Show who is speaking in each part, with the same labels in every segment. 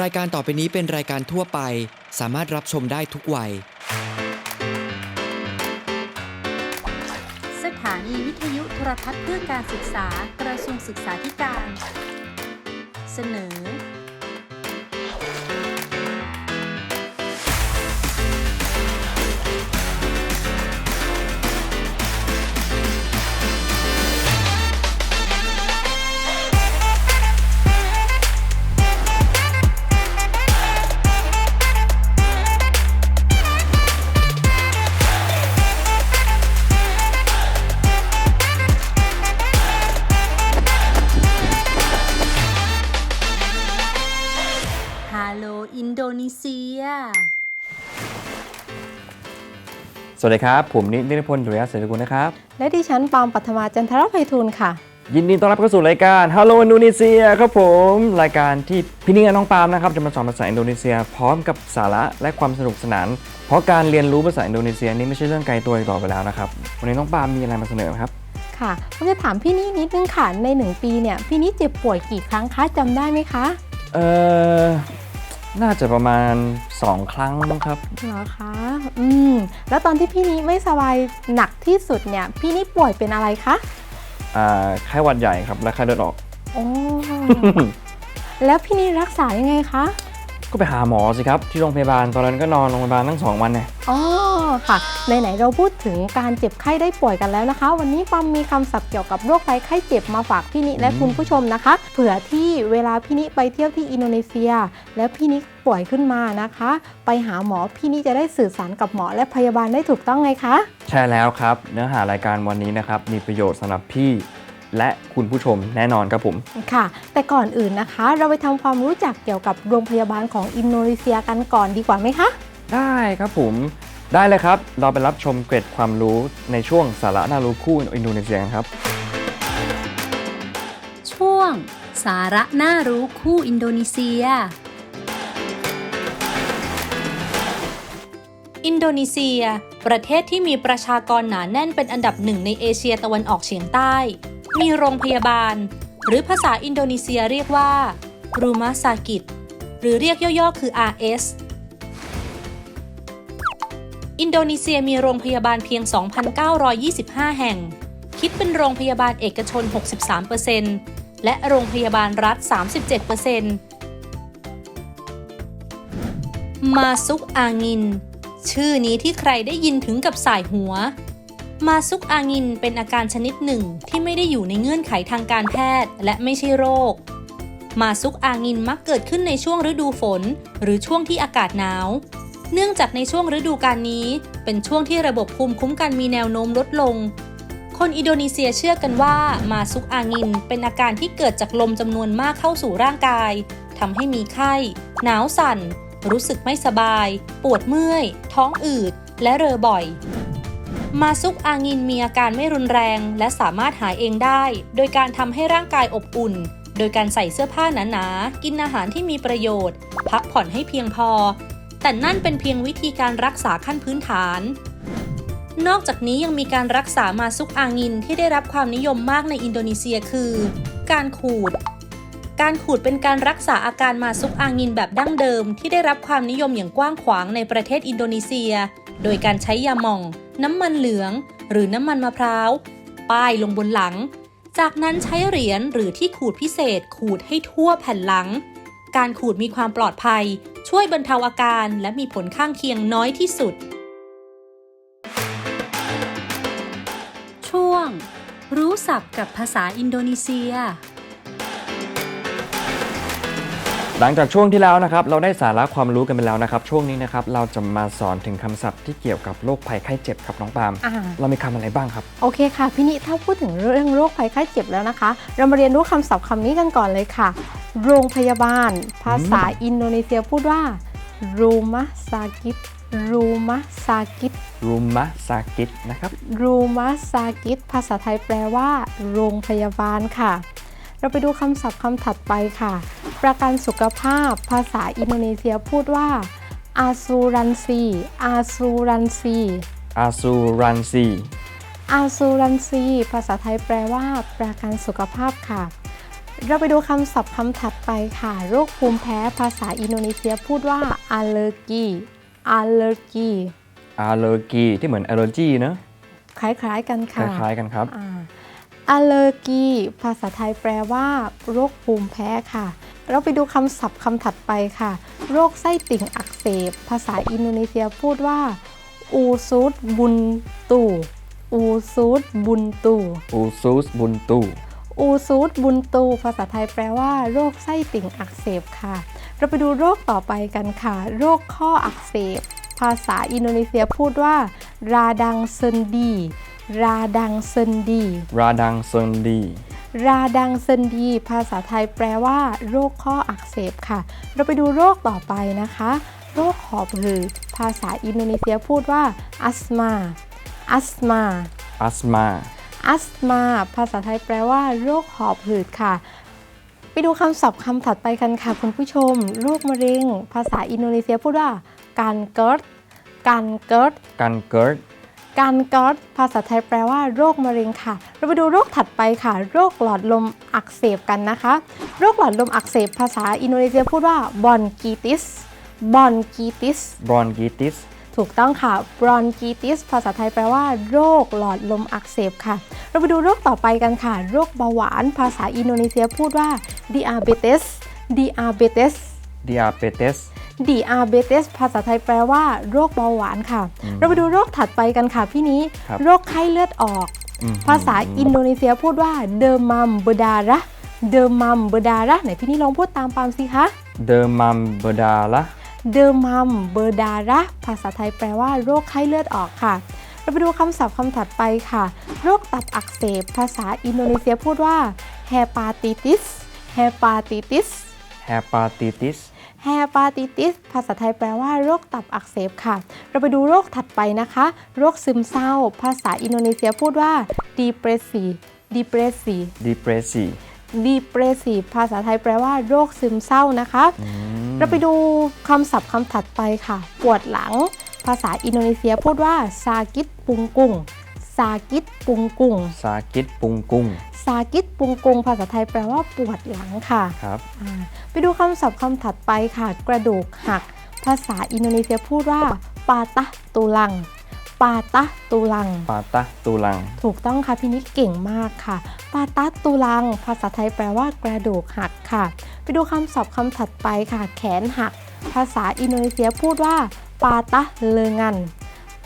Speaker 1: รายการต่อไปนี้เป็นรายการทั่วไป สามารถรับชมได้ทุกวัย
Speaker 2: สถานีวิทยุโทรทัศน์เพื่อการศึกษากระทรวงศึกษาธิการ เสนอ
Speaker 3: สวัสดีครับ ผมนิตินพลดุริยะเสรีกุลนะครับ
Speaker 4: และดิฉันปอมปัทมาจันทรภัยทูลค่ะ
Speaker 3: ยินดีต้อนรับเข้าสู่รายการ Hello อินโดนีเซียครับผม รายการที่พี่นิ่งกับน้องปาล์มนะครับจะมาสอนภาษาอินโดนีเซีย พร้อมกับสาระและความสนุกสนาน เพราะการเรียนรู้ภาษาอินโดนีเซียนี่ไม่ใช่เรื่องไกลตัวอีกต่อไปแล้วนะครับ วันนี้น้องปาล์มมีอะไรมาเสนอครับ
Speaker 4: ค่ะผมจะถามพี่นี่นิดนึงค่ะในหนึ่งปีเนี่ยพี่นี่เจ็บป่วยกี่ครั้งคะจำได้ไหมคะ
Speaker 3: เออ น่าจะประมาณ 2 ครั้งมั้งครับ
Speaker 4: เหรอคะ อืม แล้วตอนที่พี่นี่ไม่สบายหนักที่สุดเนี่ย พี่นี่ป่วยเป็นอะไรคะ
Speaker 3: อ่าไข้หวัดใหญ่ครับและไข้เลือดออก
Speaker 4: โอ้ แล้วพี่นี่รักษายังไงคะ
Speaker 3: ก็ไปหาหมอสิครับที่โรงพยาบาลตอนนั้นก็นอนโรงพยาบาลทั้งสองวันเนี่ย
Speaker 4: อ๋อค่ะไหนๆเราพูดถึงการเจ็บไข้ได้ป่วยกันแล้วนะคะ วันนี้ปอมมีคำศัพท์เกี่ยวกับโรคภัยไข้เจ็บมาฝากพี่นิและคุณผู้ชมนะคะ เผื่อที่เวลาพี่นิไปเที่ยวที่อินโดนีเซีย แล้วพี่นิป่วยขึ้นมานะคะ ไปหาหมอพี่นิจะได้สื่อสารกับหมอและพยาบาลได้ถูกต้องไงคะ
Speaker 3: ใช่แล้วครับ เนื้อหารายการวันนี้นะครับมีประโยชน์สำหรับพี่ และคุณผู้ชมแน่นอนครับผม
Speaker 4: ค่ะ แต่ก่อนอื่นนะคะ เราไปทำความรู้จักเกี่ยวกับโรงพยาบาลของอินโดนีเซียกันก่อนดีกว่าไหมคะ
Speaker 3: ได้ครับผม ได้เลยครับ เราไปรับชมเกร็ดความรู้ในช่วงสาระน่ารู้คู่อินโดนีเซียกันครับ
Speaker 2: ช่วง สาระน่ารู้คู่อินโดนีเซีย อินโดนีเซีย ประเทศที่มีประชากรหนาแน่นเป็นอันดับหนึ่งในเอเชียตะวันออกเฉียงใต้ มีโรงพยาบาล หรือภาษาอินโดนีเซียเรียกว่ารูมาซากิตหรือเรียกย่อๆ คือ RS อินโดนีเซียมีโรงพยาบาลเพียง 2,925 แห่ง คิดเป็นโรงพยาบาลเอกชน 63%และโรงพยาบาลรัฐ 37%มาซุกอางิน ชื่อนี้ที่ใครได้ยินถึงกับสายหัว มาซุกอางินเป็นอาการชนิดหนึ่งที่ไม่ได้อยู่ในเงื่อนไขทางการแพทย์และไม่ใช่โรค มาซุกอางินมักเกิดขึ้นในช่วงฤดูฝน หรือช่วงที่อากาศหนาว เนื่องจากในช่วงฤดูกาลนี้ เป็นช่วงที่ระบบภูมิคุ้มกันมีแนวโน้มลดลง คนอินโดนีเซียเชื่อกันว่ามาซุกอางินเป็นอาการที่เกิดจากลมจำนวนมากเข้าสู่ร่างกายทำให้มีไข้ หนาวสั่น รู้สึกไม่สบาย ปวดเมื่อย ท้องอืด และเรอบ่อย มาซุกอางินมีอาการไม่รุนแรง และสามารถหายเองได้ โดยการทำให้ร่างกายอบอุ่น โดยการใส่เสื้อผ้าหนาๆ กินอาหารที่มีประโยชน์ พักผ่อนให้เพียงพอ แต่นั่นเป็นเพียงวิธีการรักษาขั้นพื้นฐานนอกจากนี้ยังมีการรักษามาซุกอางินที่ได้รับความนิยมมากในอินโดนีเซียคือ การขูด การขูดเป็นการรักษาอาการมาซุกอางินแบบดั้งเดิม ที่ได้รับความนิยมอย่างกว้างขวางในประเทศอินโดนีเซีย โดยการใช้ยาหม่อง น้ำมันเหลือง หรือน้ำมันมะพร้าว ป้ายลงบนหลัง จากนั้นใช้เหรียญหรือที่ขูดพิเศษขูดให้ทั่วแผ่นหลัง การขูดมีความปลอดภัย ช่วยบรรเทาอาการและมีผลข้างเคียงน้อยที่สุด ช่วง รู้ศัพท์กับภาษาอินโดนีเซีย
Speaker 3: หลังจากช่วงที่แล้วนะครับเราได้สาระความรู้กันไปแล้วนะครับ ช่วงนี้นะครับเราจะมาสอนถึงคำศัพท์ที่เกี่ยวกับโรคภัยไข้เจ็บครับน้องปาล์ม
Speaker 4: อ่า
Speaker 3: เรามีคำอะไรบ้างครับ
Speaker 4: โอเคค่ะพี่นิถ้าพูดถึงเรื่องโรคภัยไข้เจ็บแล้วนะคะ เรามาเรียนรู้คำศัพท์คำนี้กันก่อนเลยค่ะ โรงพยาบาล ภาษาอินโดนีเซียพูดว่า rumah sakit rumah sakit
Speaker 3: รูมะซากิตนะครับ
Speaker 4: rumah sakit ภาษาไทยแปลว่า โรงพยาบาลค่ะ เราไปดูคำศัพท์คำถัดไปค่ะ ประกันสุขภาพ ภาษาอินโดนีเซียพูดว่า asuransi asuransi
Speaker 3: อาซูรันซี
Speaker 4: อาซูรันซีภาษาไทยแปลว่า ประกันสุขภาพค่ะ เราไปดูคำศัพท์คำถัดไปค่ะ โรคภูมิแพ้ภาษาอินโดนีเซียพูดว่า allergy allergy
Speaker 3: อาเลอร์กีที่เหมือน allergy เนอะ
Speaker 4: คล้ายๆกัน
Speaker 3: ค
Speaker 4: ค่ะ
Speaker 3: ล้ายๆกันครับ
Speaker 4: อ่า allergy ภาษาไทยแปลว่า โรคภูมิแพ้ค่ะ เราไปดูคำศัพท์คำถัดไปค่ะ โรคไส้ติ่งอักเสบ ภาษาอินโดนีเซียพูดว่าอูซูดบุนตูอูซูดบุนตู
Speaker 3: อูซูสบุนตู
Speaker 4: อูซูดบุนตู ภาษาไทยแปลว่า โรคไส้ติ่งอักเสบค่ะ เราไปดูโรคต่อไปกันค่ะ โรคข้ออักเสบ ภาษาอินโดนีเซียพูดว่า ราดังเซนดี ราดังเซนดี
Speaker 3: ราดังเซินดี
Speaker 4: ราดังเซนดี ภาษาไทยแปลว่า โรคข้ออักเสบค่ะ เราไปดูโรคต่อไปนะคะ โรคหอบหืดภาษาอินโดนีเซียพูดว่าอัสมาอัสมา
Speaker 3: อัสมา
Speaker 4: อัสมาภาษาไทยแปลว่า โรคหอบหืดค่ะ ไปดูคำศัพท์คำถัดไปกันค่ะ คุณผู้ชม โรคมะเร็ง ภาษาอินโดนีเซียพูดว่าการเกิดการเกิด
Speaker 3: กันเกิร์ด
Speaker 4: การกอดภาษาไทยแปลว่า โรคมะเร็งค่ะ เราไปดูโรคถัดไปค่ะ โรคหลอดลมอักเสบกันนะคะ โรคหลอดลมอักเสบภาษาอินโดนีเซียพูดว่าบอนกีติสบอนกีติส
Speaker 3: บรอนกิติส
Speaker 4: ถูกต้องค่ะบรอนกีติสภาษาไทยแปลว่าโรคหลอดลมอักเสบค่ะ เราไปดูโรคต่อไปกันค่ะ โรคเบาหวานภาษาอินโดนีเซียพูดว่า diabetes diabetes
Speaker 3: ดิอาเบเตส
Speaker 4: diabetes ภาษาไทยแปลว่าโรคเบาหวานค่ะ เราไปดูโรคถัดไปกันค่ะพี่นี้
Speaker 3: ครับ
Speaker 4: โรคไข้เลือดออก ภาษาอินโดนีเซียพูดว่าเดอมัมเบดาระเดอมัมเบดาระไหนพี่นี้ลองพูดตามปามสิคะ
Speaker 3: เดอมัมเบดาละ
Speaker 4: เดอมัมเบดาระภาษาไทยแปลว่าโรคไข้เลือดออกค่ะ เราไปดูคำศัพท์คำถัดไปค่ะ โรคตับอักเสบ ภาษาอินโดนีเซียพูดว่า hepatitis hepatitis
Speaker 3: แฮปาติติส
Speaker 4: hepatitis ภาษาไทยแปลว่าโรคตับอักเสบค่ะ เราไปดูโรคถัดไปนะคะ โรคซึมเศร้า ภาษาอินโดนีเซียพูดว่า depression depression
Speaker 3: ดิเปรสซี
Speaker 4: depressive ภาษาไทยแปลว่าโรคซึมเศร้านะคะ เราไปดูคำศัพท์คำถัดไปค่ะ ปวดหลัง ภาษาอินโดนีเซียพูดว่าซากิดปุงกุง ซากิดปุงกุง
Speaker 3: สากิดปุงกุ้ง
Speaker 4: ซากิดปุงกุงภาษาไทยแปลว่าปวดหลังค่ะ
Speaker 3: ครับ
Speaker 4: อ่าไปดูคำศัพท์คำถัดไปค่ะ กระดูกหัก ภาษาอินโดนีเซียพูดว่าปาตะตูลัง ปาตะตูลัง
Speaker 3: ปาตะตูลัง
Speaker 4: ถูกต้องค่ะพี่นิดเก่งมากค่ะ ปาตะตูลัง ภาษาไทยแปลว่ากระดูกหักค่ะ ไปดูคำศัพท์คำถัดไปค่ะ แขนหัก ภาษาอินโดนีเซียพูดว่าปาตะเลงัน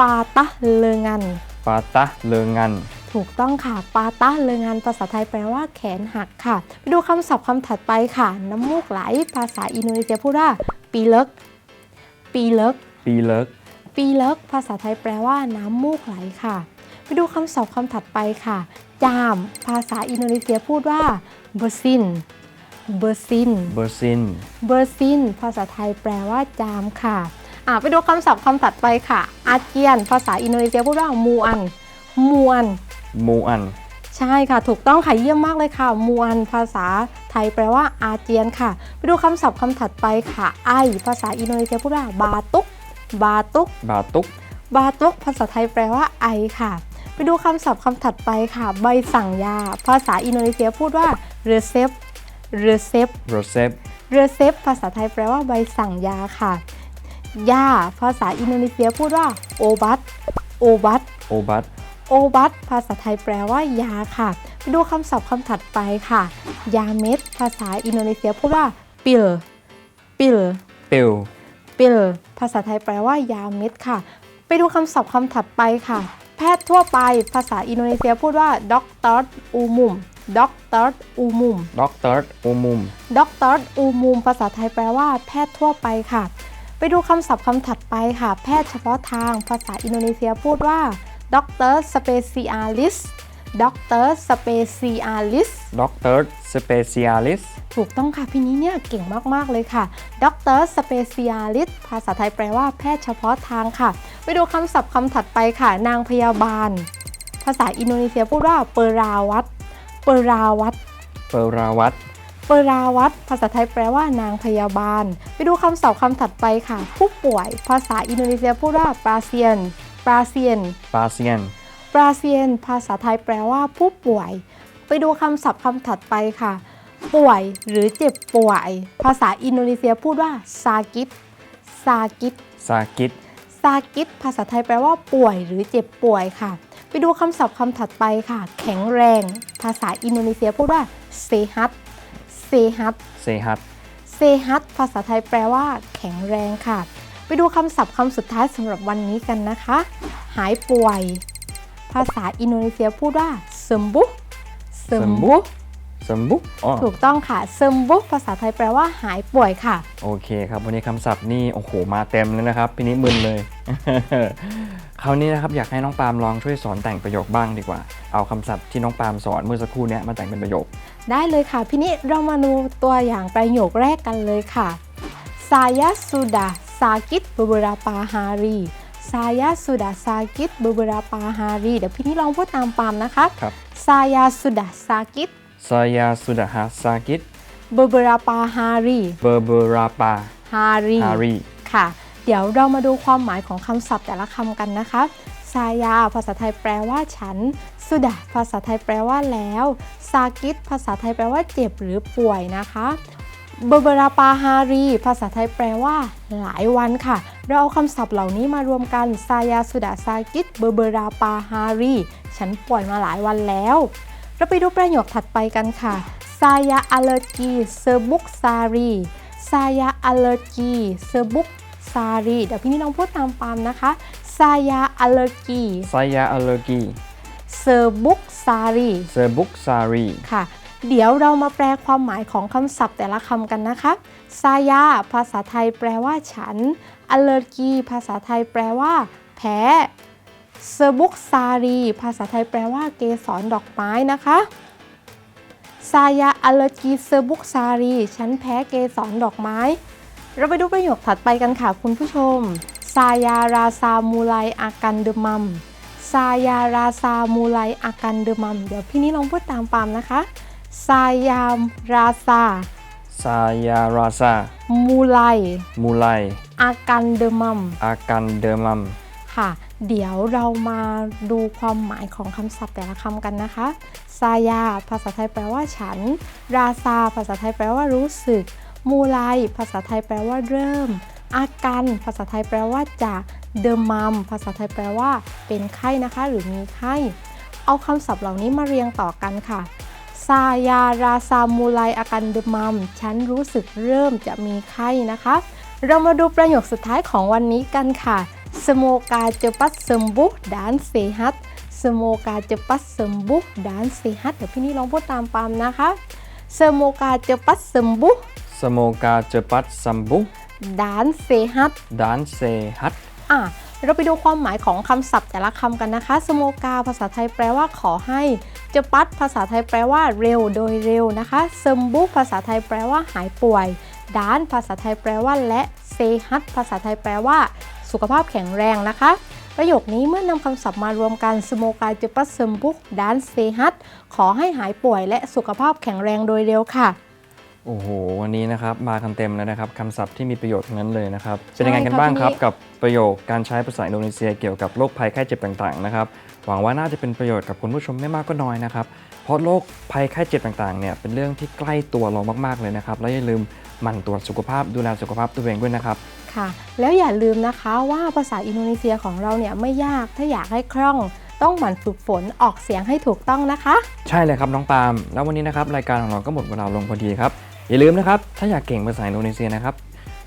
Speaker 4: ปาตะเลงัน
Speaker 3: ปาตะเลงัน
Speaker 4: ถูกต้องค่ะ ปาตะเลงันภาษาไทยแปลว่าแขนหักค่ะ ไปดูคำศัพท์คำถัดไปค่ะ น้ำมูกไหล ภาษาอินโดนีเซียพูดว่าปีเลิก ปีเลิก
Speaker 3: ปีเลิก
Speaker 4: ปีเลิก ภาษาไทยแปลว่าน้ำมูกไหลค่ะ ไปดูคำศัพท์คำถัดไปค่ะ จาม ภาษาอินโดนีเซียพูดว่าเบอร์ซิน เบอร์ซิน
Speaker 3: เบอร์ซิน
Speaker 4: เบอร์ซิน ภาษาไทยแปลว่าจามค่ะอะ ไปดูคำศัพท์คำถัดไปค่ะ อาเจียน ภาษาอินโดนีเซียพูดว่ามูอันมวน
Speaker 3: มูอัน
Speaker 4: ใช่ค่ะ ถูกต้องค่ะเยี่ยมมากเลยค่ะมวนภาษาไทยแปลว่าอาเจียนค่ะ ไปดูคำศัพท์คำถัดไปค่ะ ไอ ภาษาอินโดนีเซียพูดว่าบาตุก บาตุก
Speaker 3: บาตุก
Speaker 4: บาตุก ภาษาไทยแปลว่าไอค่ะ ไปดูคำศัพท์คำถัดไปค่ะ ใบสั่งยา ภาษาอินโดนีเซียพูดว่า receipt receipt
Speaker 3: โรเซฟ
Speaker 4: receipt ภาษาไทยแปลว่าใบสั่งยาค่ะ ยาภาษาอินโดนีเซียพูดว่าโอบัตโอบัต
Speaker 3: โอบัต
Speaker 4: โอบัตภาษาไทยแปลว่ายาค่ะไปดูคำศัพท์คำถัดไปค่ะ ยาเม็ด ภาษาอินโดนีเซียพูดว่าปิลปิล
Speaker 3: เปิล
Speaker 4: ปิลภาษาไทยแปลว่ายาเม็ดค่ะ ไปดูคำศัพท์คำถัดไปค่ะ แพทย์ทั่วไป ภาษาอินโดนีเซียพูดว่าด็อกเตอร์อูมุมด็อกเตอร์อูมุม
Speaker 3: ด็อกเตอร์อูมุม
Speaker 4: ด็อกเตอร์อูมุมภาษาไทยแปลว่าแพทย์ทั่วไปค่ะ ไปดูคำศัพท์คำถัดไปค่ะ แพทย์เฉพาะทางภาษาอินโดนีเซียพูดว่าด็อกเตอร์สเปเชียลิสด็อกเตอร์สเปเชียลิส
Speaker 3: ด็อกเตอร์สเปเชียลิส
Speaker 4: ถูกต้องค่ะ พี่นี้เนี่ยเก่งมาก ๆ เลยค่ะด็อกเตอร์สเปเชียลิสภาษาไทยแปลว่าแพทย์เฉพาะทางค่ะ ไปดูคำศัพท์คำถัดไปค่ะ นางพยาบาล ภาษาอินโดนีเซียพูดว่าเปราวัตเปราวัต
Speaker 3: เปอราวัต
Speaker 4: เปราวัตภาษาไทยแปลว่านางพยาบาล ไปดูคำศัพท์คำถัดไปค่ะ ผู้ป่วย ภาษาอินโดนีเซียพูดว่าปราเซียนปราเซียน
Speaker 3: ปาเซียน
Speaker 4: ปราเซียน ภาษาไทยแปลว่าผู้ป่วย ไปดูคำศัพท์คำถัดไปค่ะ ป่วยหรือเจ็บป่วย ภาษาอินโดนีเซียพูดว่าซากิตซากิต
Speaker 3: ซากิด
Speaker 4: ซากิตภาษาไทยแปลว่าป่วยหรือเจ็บป่วยค่ะ ไปดูคำศัพท์คำถัดไปค่ะ แข็งแรง ภาษาอินโดนีเซียพูดว่าเซฮัต เซฮัต
Speaker 3: เซฮัต
Speaker 4: เซฮัตภาษาไทยแปลว่า แข็งแรงค่ะ ไปดูคำศัพท์คำสุดท้ายสำหรับวันนี้กันนะคะ หายป่วย ภาษาอินโดนีเซียพูดว่าเซมบุเซมบุ
Speaker 3: สมบุกอ๋อ
Speaker 4: ถูกต้องค่ะเซมบุภาษาไทยแปลว่าหายป่วยค่ะ
Speaker 3: โอเคครับ วันนี้คำศัพท์นี่โอ้โหมาเต็มเลยนะครับพี่นิมึนเลย คราวนี้นะครับอยากให้น้องปาล์มลองช่วยสอนแต่งประโยคบ้างดีกว่า เอาคำศัพท์ที่น้องปาล์มสอนเมื่อสักครู่เนี้ยมาแต่งเป็นประโยค
Speaker 4: ได้เลยค่ะ พี่นิเรามาดูตัวอย่างประโยคแรกกันเลยค่ะ Saya sudah sakit beberapa hari Saya sudah sakit beberapa hari เดี๋ยวพี่นิลองพูดตามปามนะคะ
Speaker 3: ครับ
Speaker 4: Saya sudah sakit
Speaker 3: ซา ยาสุดาฮาซากิด
Speaker 4: beberapa hari
Speaker 3: เบอร์เบราปา
Speaker 4: hari
Speaker 3: ฮารี
Speaker 4: ค่ะ เดี๋ยวเรามาดูความหมายของคำศัพท์แต่ละคำกันนะคะซายา ภาษาไทยแปลว่าฉัน สุดาภาษาไทยแปลว่าแล้ว ซากิตภาษาไทยแปลว่าเจ็บหรือป่วยนะคะเบอร์เบราปาฮารี ภาษาไทยแปลว่า หลายวันค่ะ เราเอาคำศัพท์เหล่านี้มารวมกันซายาสุดาซากิตเบอร์เบราปาฮารี ฉันป่วยมาหลายวันแล้ว เราไปดูประโยคถัดไปกันค่ะ Saya alergi sebuk sari Saya alergi sebuk sari เดี๋ยวพี่นี่ลองพูดตามปามนะคะ Saya alergi
Speaker 3: ซายาอัลเลอร์กี
Speaker 4: sebuk sari
Speaker 3: เซอร์บุกซารี
Speaker 4: ค่ะ เดี๋ยวเรามาแปลความหมายของคำศัพท์แต่ละคำกันนะคะ Saya ภาษาไทยแปลว่าฉัน allergy ภาษาไทยแปลว่า แพ้ sebuk sari ภาษาไทยแปลว่าเกสรดอกไม้นะคะ Saya allergi sebuk sari ฉันแพ้เกสรดอกไม้ เราไปดูประโยคถัดไปกันค่ะคุณผู้ชม Saya rasa mulai akan demam Saya rasa mulai akan demam เดี๋ยวพี่นี่ลองพูดตามปามนะคะ Saya rasa
Speaker 3: ซายาราซา
Speaker 4: mulai
Speaker 3: มูไล
Speaker 4: akan demam
Speaker 3: อากันเดอมัม
Speaker 4: ค่ะ เดี๋ยวเรามาดูความหมายของคำศัพท์แต่ละคำกันนะคะซายา ภาษาไทยแปลว่าฉัน ราซา ภาษาไทยแปลว่ารู้สึก มูไล ภาษาไทยแปลว่าเริ่ม อาการ ภาษาไทยแปลว่าจะเดอมัม ภาษาไทยแปลว่า เป็นไข้นะคะ หรือมีไข้ เอาคำศัพท์เหล่านี้มาเรียงต่อกันค่ะซายา ราซา มูไล อากันเดอมัม ฉันรู้สึกเริ่มจะมีไข้นะคะ เรามาดูประโยคสุดท้ายของวันนี้กันค่ะ Semoga cepat sembuh dan sehat Semoga cepat sembuh dan sehat เดี๋ยวพี่นี่ลองพูดตามปามนะคะ Semoga cepat sembuh
Speaker 3: สโมกาเจปัตซัมบุ
Speaker 4: dan sehat
Speaker 3: ดานเซฮัต
Speaker 4: อะเราไปดูความหมายของคำศัพท์แต่ละคำกันนะคะ สโมกาภาษาไทยแปลว่าขอให้เจปัตภาษาไทยแปลว่าเร็วโดยเร็วนะคะเซมบุภาษาไทยแปลว่าหายป่วยดานภาษาไทยแปลว่าและเซฮัตภาษาไทยแปลว่า สุขภาพแข็งแรงนะคะ ประโยคนี้เมื่อนำคำศัพท์มารวมกันสโมกาเจปัสเซมบุกดานเซฮัตขอให้หายป่วยและสุขภาพแข็งแรงโดยเร็วค่ะ
Speaker 3: โอ้โห วันนี้นะครับมากันเต็มแล้วนะครับคำศัพท์ที่มีประโยชน์ทั้งนั้นเลยนะครับ
Speaker 4: ใช่
Speaker 3: เป็นยังไงกัน
Speaker 4: ครับ
Speaker 3: บ้างครับ
Speaker 4: พี่นิ
Speaker 3: กับประโยคการใช้ภาษาอินโดนีเซียเกี่ยวกับโรคภัยไข้เจ็บต่างๆนะครับหวังว่าน่าจะเป็นประโยชน์กับคุณผู้ชมไม่มากก็น้อยนะครับเพราะโรคภัยไข้เจ็บต่างๆเนี่ยเป็นเรื่องที่ใกล้ตัวเรามากๆเลยนะครับและอย่าลืมหมั่นตรวจสุขภาพดูแลสุขภาพตัวเองด้วยนะครับ
Speaker 4: ค่ะแล้วอย่าลืมนะคะว่าภาษาอินโดนีเซียของเราเนี่ยไม่ยากถ้าอยากให้คล่องต้องหมั่นฝึกฝนออกเสียงให้ถูกต้องนะคะ
Speaker 3: ใช่เลยครับน้องปาล์มแล้ววันนี้นะครับรายการของเราก็หมดเวลาลงพอดีครับ อย่าลืมนะครับ ถ้าอยากเก่งภาษาอินโดนีเซียนะครับ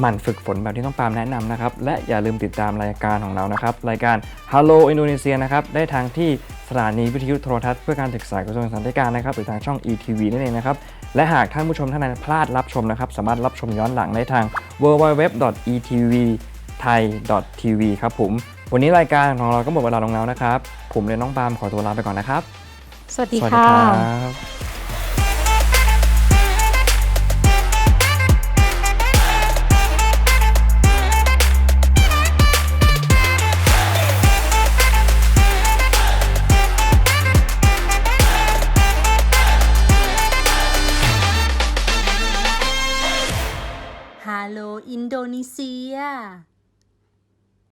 Speaker 3: หมั่นฝึกฝนแบบที่น้องปาล์มแนะนำนะครับ และอย่าลืมติดตามรายการของเรานะครับ รายการ Hello Indonesia นะครับ ได้ทางที่สถานีวิทยุโทรทัศน์เพื่อการศึกษากระทรวงศึกษาธิการนะครับหรือทางช่อง ETV นั่นเองนะครับ และหากท่านผู้ชมท่านใดพลาดรับชมนะครับ สามารถรับชมย้อนหลังได้ทาง www.etvthai.tv ครับผม วันนี้รายการของเราก็หมดเวลาลงแล้วนะครับ ผมและน้องปาล์มขอตัวลาไปก่อนนะครับ
Speaker 4: สวัสดี
Speaker 3: สวัสดี
Speaker 4: ค่ะ
Speaker 2: เซีย